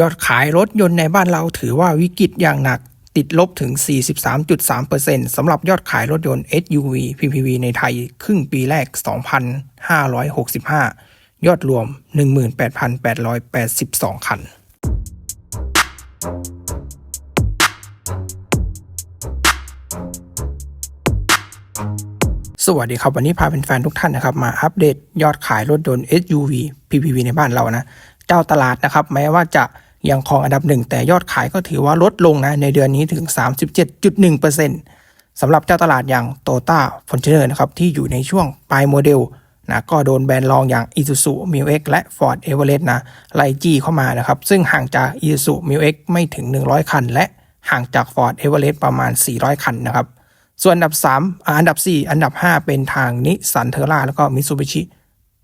ยอดขายรถยนต์ในบ้านเราถือว่าวิกฤตอย่างหนัก ติดลบถึง 43.3%สำหรับยอดขายรถยนต์ SUV PPV ในไทย ครึ่งปีแรก 2,565 ยอดรวม 18,882 คัน สวัสดีครับ วันนี้พาเป็นแฟนๆทุกท่านนะครับ มาอัปเดตยอดขายรถยนต์ SUV PPV ในบ้านเรานะเจ้าตลาดนะครับแม้ว่าจะ ยังครองอันดับหนึ่งแต่ยอดขายก็ถือว่าลดลงนะในเดือนนี้ถึง 37.1%สำหรับเจ้าตลาดอย่าง t o y o t a f o r t u n e r นะครับที่อยู่ในช่วงปลายโมเดลนะก็โดนแบรนด์รองอย่าง Isuzu m i x และ Ford Everest นะไล่จี้เข้ามานะครับ ซึ่งห่างจาก Isuzu m i x ไม่ถึง 100 คัน และห่างจาก Ford Everest ประมาณ 400 คันนะครับ ส่วนอันดับ 3 อันดับ 4 อันดับ 5 เป็นทางนิสันเทอร่าแล้วก็มิ t ซูบิชิ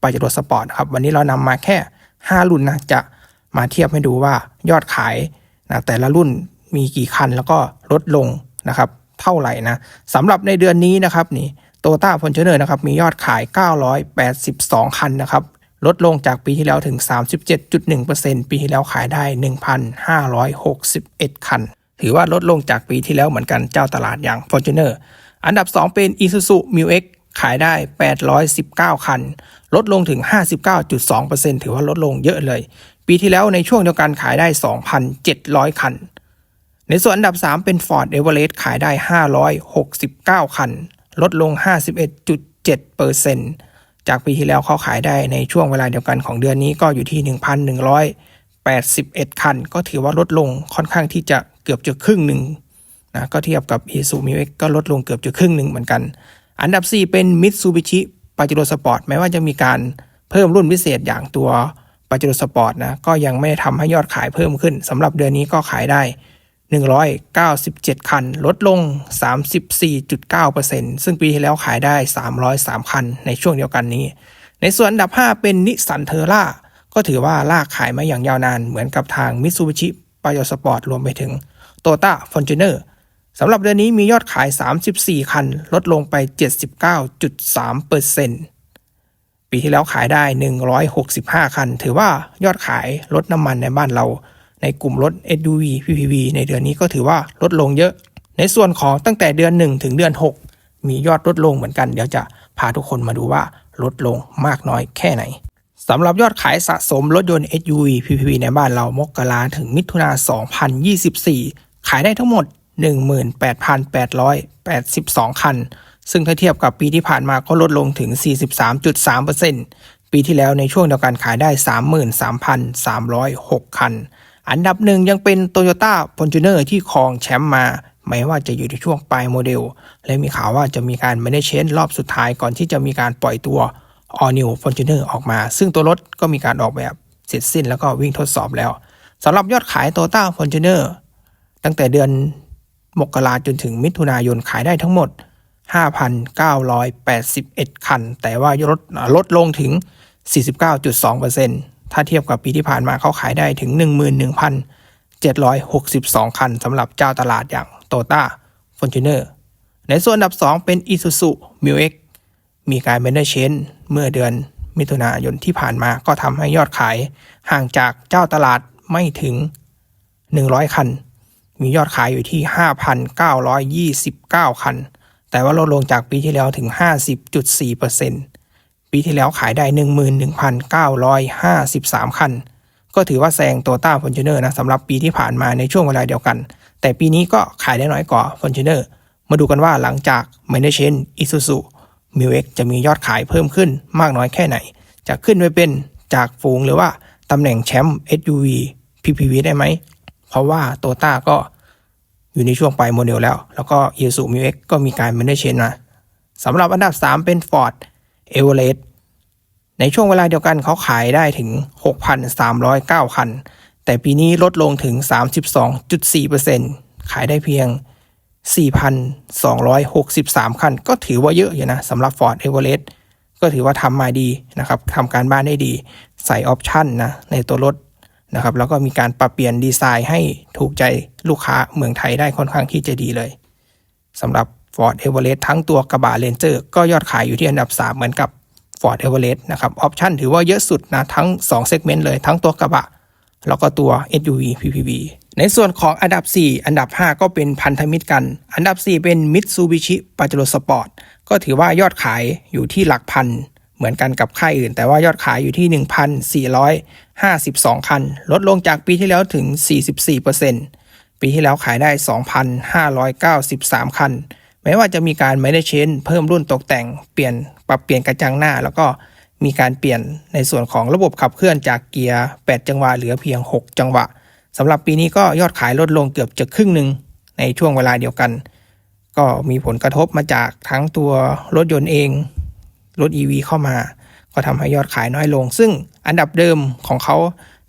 ปาเจโรสปอร์ตครับ วันนี้เรานำมาแค่ 5 รุ่นนะจะ มาเทียบให้ดูว่ายอดขายนะแต่ละรุ่นมีกี่คันแล้วก็ลดลงนะครับ เท่าไหร่นะสำหรับในเดือนนี้นะครับนี่โตต้าฟอนเชเนอร์นะครับมียอดขาย 982 คันนะครับลดลงจากปีที่แล้วถึง 37.1%ปีที่แล้วขายได้ 1,561 คัน ถือว่าลดลงจากปีที่แล้วเหมือนกันเจ้าตลาดอย่าง Fortuner อันดับ 2 เป็น Isuzu Mu X ขายได้ 819 คัน ลดลงถึง 59.2%ถือว่าลดลงเยอะเลย ปีที่แล้วในช่วงเดียวกันขายได้ 2,700 คัน ในส่วนอันดับ 3 เป็น Ford Everest ขายได้ 569 คัน ลดลง 51.7%จากปีที่แล้วเขาขายได้ในช่วงเวลาเดียวกันของเดือนนี้ก็อยู่ที่ 1,181 คัน ก็ถือว่าลดลงค่อนข้างที่จะเกือบจะครึ่งหนึ่งนะก็เทียบกับ i s u Mu X ก็ลดลงเกือบจะครึ่งหนึ่งเหมือนกัน อันดับ 4 เป็น Mitsubishi Pajero Sport แม้ว่าจะมีการเพิ่มรุ่นพิเศษอย่างตัว Pajero Sport นะก็ยังไม่ได้ทำให้ยอดขายเพิ่มขึ้นสำหรับเดือนนี้ก็ขายได้ 197 คัน ลดลง 34.9%ซึ่งปีที่แล้วขายได้ 303 คันในช่วงเดียวกันนี้ ในส่วนอันดับ 5 เป็นนิสสันเทอร่าก็ถือว่าลากขายมาอย่างยาวนานเหมือนกับทางมิ t ซูบิชิปายสปอร์ตรวมไปถึงโตต้าฟอนจูเนอร์สำหรับเดือนนี้มียอดขาย 34 คัน ลดลงไป 79.3% ปีที่แล้วขายได้ 165 คัน ถือว่ายอดขายรถน้ำมันในบ้านเรา ในกลุ่มรถ SUV PPV ในเดือนนี้ก็ถือว่าลดลงเยอะ ในส่วนของตั้งแต่เดือน 1 ถึงเดือน 6 มียอดลดลงเหมือนกัน เดี๋ยวจะพาทุกคนมาดูว่าลดลงมากน้อยแค่ไหนสำหรับยอดขายสะสมรถยนต์ SUV PPV ในบ้านเรา มกราถึงมิถุนา 2024 ขายได้ทั้งหมด 18,882 คัน ซึ่งถ้าเทียบกับปีที่ผ่านมาก็ลดลงถึง 43.3%ปีที่แล้วในช่วงเดียวกันขายได้ 33,306 คัน อันดับหนึ่งยังเป็น Toyota f o r t u n e r ที่ครองแชมป์มาไม่ว่าจะอยู่ในช่วงปลายโมเดล และมีข่าวว่าจะมีการ manage รอบสุดท้ายก่อนที่จะมีการปล่อยตัว All New Fortuner ออกมา ซึ่งตัวรถก็มีการออกแบบเสร็จสิ้นแล้วก็วิ่งทดสอบแล้วสำหรับยอดขาย Toyota Fortuner ตั้งแต่เดือนมกราจนถึงมิถุนายนขายได้ทั้งหมด 5,981 คัน แต่ว่าลดลดลงถึง 49.2%ถ้าเทียบกับปีที่ผ่านมาเขาขายได้ถึง 11,762 คันสำหรับเจ้าตลาดอย่าง Toyota Fortuner ในส่วนอันดับ 2 เป็น Isuzu Mu X มีการเบนเดอร์เชนเมื่อเดือนมิถุนายนที่ผ่านมาก็ทำให้ยอดขายห่างจากเจ้าตลาดไม่ถึง 100 คัน มียอดขายอยู่ที่ 5,929 คัน แต่ว่าลดลงจากปีที่แล้วถึง 50.4%ปีที่แล้วขายได้ 11,953 คัน ก็ถือว่าแซงโตต้าฟอนจูเนอร์นะสำหรับปีที่ผ่านมาในช่วงเวลาเดียวกัน แต่ปีนี้ก็ขายได้น้อยกว่าฟอนจูเนอร์มาดูกันว่าหลังจากเมนเชนอิซูซุมิวเอ็กจะมียอดขายเพิ่มขึ้นมากน้อยแค่ไหน จะขึ้นไปเป็นจากฝูงหรือว่าตำแหน่งแชมป์ SUV PPV ได้ไหม เพราะว่าโตต้าก็ อยู่ในช่วงปลายโมเดลแล้ว แล้วก็ i s u m u x ก็มีการมันได้เชนมาสำหรับอันดับ 3 เป็น Ford Everest ในช่วงเวลาเดียวกันเขาขายได้ถึง 6,309 คัน แต่ปีนี้ลดลงถึง 32.4%ขายได้เพียง 4,263 คัน ก็ถือว่าเยอะอยู่นะสำหรับ Ford Everest ก็ถือว่าทำมาดีนะครับทำการบ้านได้ดี ใส่ออปชันนะในตัวรถ นะครับแล้วก็มีการปรับเปลี่ยนดีไซน์ให้ถูกใจลูกค้าเมืองไทยได้ค่อนข้างที่จะดีเลยสำหรับ Ford Everest ทั้งตัวกระบะ Ranger ก็ยอดขายอยู่ที่อันดับ 3 เหมือนกับ Ford Everest นะครับออปชันถือว่าเยอะสุดนะทั้ง2 segment เลยทั้งตัวกระบะ แล้วก็ตัว SUV PPV ในส่วนของอันดับ 4 อันดับ 5 ก็เป็นพันธมิตรกัน อันดับ 4 เป็น Mitsubishi Pajero Sport ก็ถือว่ายอดขายอยู่ที่หลักพัน เหมือนกันกับค่ายอื่น แต่ว่ายอดขายอยู่ที่ 1,452 คัน ลดลงจากปีที่แล้วถึง 44%ปีที่แล้วขายได้ 2,593 คัน แม้ว่าจะมีการไม่ได้เชนเพิ่มรุ่นตกแต่ง เปลี่ยนปรับเปลี่ยนกระจังหน้า แล้วก็มีการเปลี่ยนในส่วนของระบบขับเคลื่อนจากเกียร์ 8 จังหวะเหลือเพียง 6 จังหวะสำหรับปีนี้ก็ยอดขายลดลงเกือบจะครึ่งหนึ่งในช่วงเวลาเดียวกัน ก็มีผลกระทบมาจากทั้งตัวรถยนต์เอง รถ EV เข้ามา ก็ทำให้ยอดขายน้อยลง ซึ่งอันดับเดิมของเขา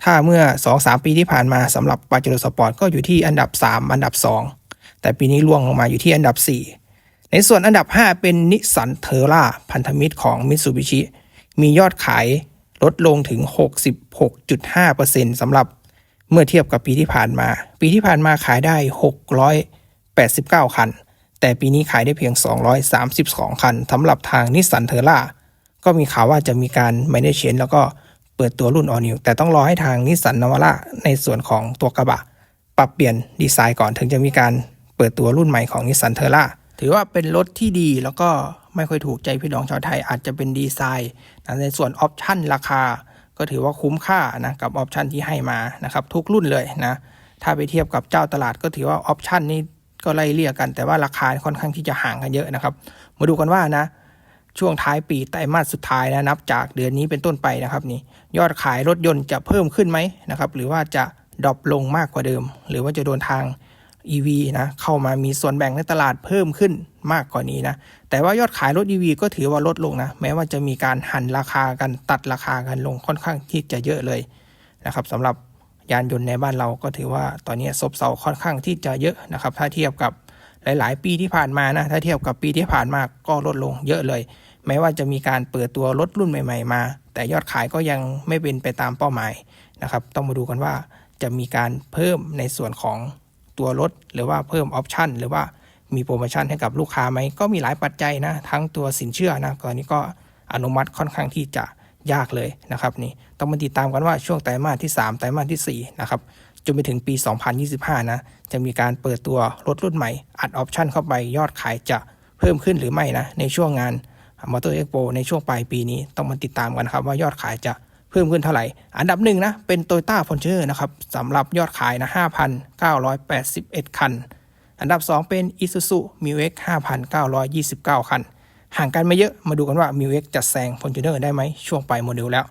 ถ้าเมื่อ 2-3 ปีที่ผ่านมาสำหรับปาเจโรสปอร์ตก็อยู่ที่อันดับ 3 อันดับ 2 แต่ปีนี้ล่วงลงมาอยู่ที่อันดับ 4 ในส่วนอันดับ 5 เป็นนิสสันเทอร่าพันธมิตรของมิตซูบิชิมียอดขายลดลงถึง 66.5%สำหรับเมื่อเทียบกับปีที่ผ่านมา ปีที่ผ่านมาขายได้ 689 คัน แต่ปีนี้ขายได้เพียง 232 คันสำหรับทางนิสสันเทอร่าก็มีข่าวว่าจะมีการไม่ได้เชนแล้วก็เปิดตัวรุ่นออนิวแต่ต้องรอให้ทางนิสสันนวาร่าในส่วนของตัวกระบะ ปรับเปลี่ยนดีไซน์ก่อนถึงจะมีการเปิดตัวรุ่นใหม่ของนิสสันเทอร่าถือว่าเป็นรถที่ดีแล้วก็ไม่ค่อยถูกใจพี่น้องชาวไทยอาจจะเป็นดีไซน์นะในส่วนออปชั่นราคา ก็ถือว่าคุ้มค่านะกับออปชั่นที่ให้มานะครับทุกรุ่นเลยนะถ้าไปเทียบกับเจ้าตลาดก็ถือว่าออปชั่นนี้ ก็ไล่เลี่ยกัน แต่ว่าราคาค่อนข้างที่จะห่างกันเยอะนะครับ มาดูกันว่านะ ช่วงท้ายปีไตรมาสสุดท้ายนะนับจากเดือนนี้เป็นต้นไปนะครับนี่ยอดขายรถยนต์จะเพิ่มขึ้นไหมนะครับ หรือว่าจะดรอปลงมากกว่าเดิม หรือว่าจะโดนทาง EV นะเข้ามามีส่วนแบ่งในตลาดเพิ่มขึ้นมากกว่านี้นะ แต่ว่ายอดขายรถ EV ก็ถือว่าลดลงนะ แม้ว่าจะมีการหันราคากันตัดราคากันลงค่อนข้างที่จะเยอะเลยนะครับสำหรับ ยานยนต์ในบ้านเราก็ถือว่าตอนนี้ซบเซาค่อนข้างที่จะเยอะนะครับ ถ้าเทียบกับหลาย ๆ ปีที่ผ่านมานะ ถ้าเทียบกับปีที่ผ่านมาก็ลดลงเยอะเลย แม้ว่าจะมีการเปิดตัวรถรุ่นใหม่ ๆ มา แต่ยอดขายก็ยังไม่เป็นไปตามเป้าหมายนะครับ ต้องมาดูกันว่าจะมีการเพิ่มในส่วนของตัวรถ หรือว่าเพิ่มออปชันหรือว่ามีโปรโมชั่นให้กับลูกค้าไหม ก็มีหลายปัจจัยนะ ทั้งตัวสินเชื่อนะ ตอนนี้ก็อนุมัติค่อนข้างที่จะ ยากเลยนะครับนี่ต้องมาติดตามกันว่าช่วงไตรมาสที่ 3 ไตรมาสที่4นะครับจนไปถึงปี 2025 นะ จะมีการเปิดตัวรถรุ่นใหม่ อัดออปชั่นเข้าไปยอดขายจะเพิ่มขึ้นหรือไม่นะ ในช่วงงานมอเตอร์เอ็กโปในช่วงปลายปีนี้ต้องมาติดตามกันครับว่ายอดขายจะเพิ่มขึ้นเท่าไหร่ อันดับหนึ่งนะเป็น t o y ต้าฟอนเชอร์นะครับสำหรับยอดขายนะ 5,981 คัน อันดับ 2 เป็น Isuzu m i w x 5,929 คัน ห่างกันไม่เยอะมาดูกันว่า m i w x จะแซง f o r t u n e r ได้ไหมช่วงปลายโมเดลแล้ว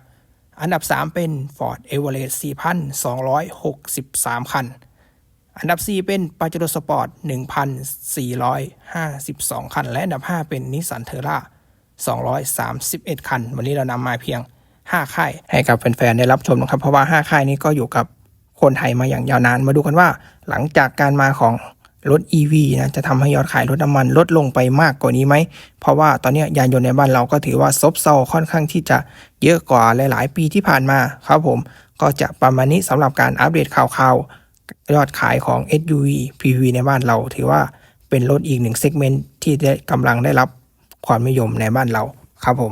อันดับ 3 เป็น Ford Everest 4,263 คัน อันดับ 4 เป็น Pajero Sport 1,452 คัน และอันดับ 5 เป็น Nissan Terra 231 คัน วันนี้เรานำมาเพียง 5 ค่าย ให้กับแฟนๆ ได้รับชมนะครับ เพราะว่า 5 ค่ายนี้ก็อยู่กับคนไทยมาอย่างยาวนาน มาดูกันว่าหลังจากการมาของ รถ EV นะจะทำให้ยอดขายรถน้ำมันลดลงไปมากกว่านี้ไหม เพราะว่าตอนนี้ยานยนต์ในบ้านเราก็ถือว่าซบเซาค่อนข้างที่จะเยอะกว่าหลาย ๆ ปีที่ผ่านมาครับผม ก็จะประมาณนี้สำหรับการอัปเดตข่าวๆยอดขายของ SUV PV ในบ้านเรา ถือว่าเป็นรถอีกหนึ่งเซกเมนต์ที่ได้กำลังได้รับความนิยมในบ้านเราครับผม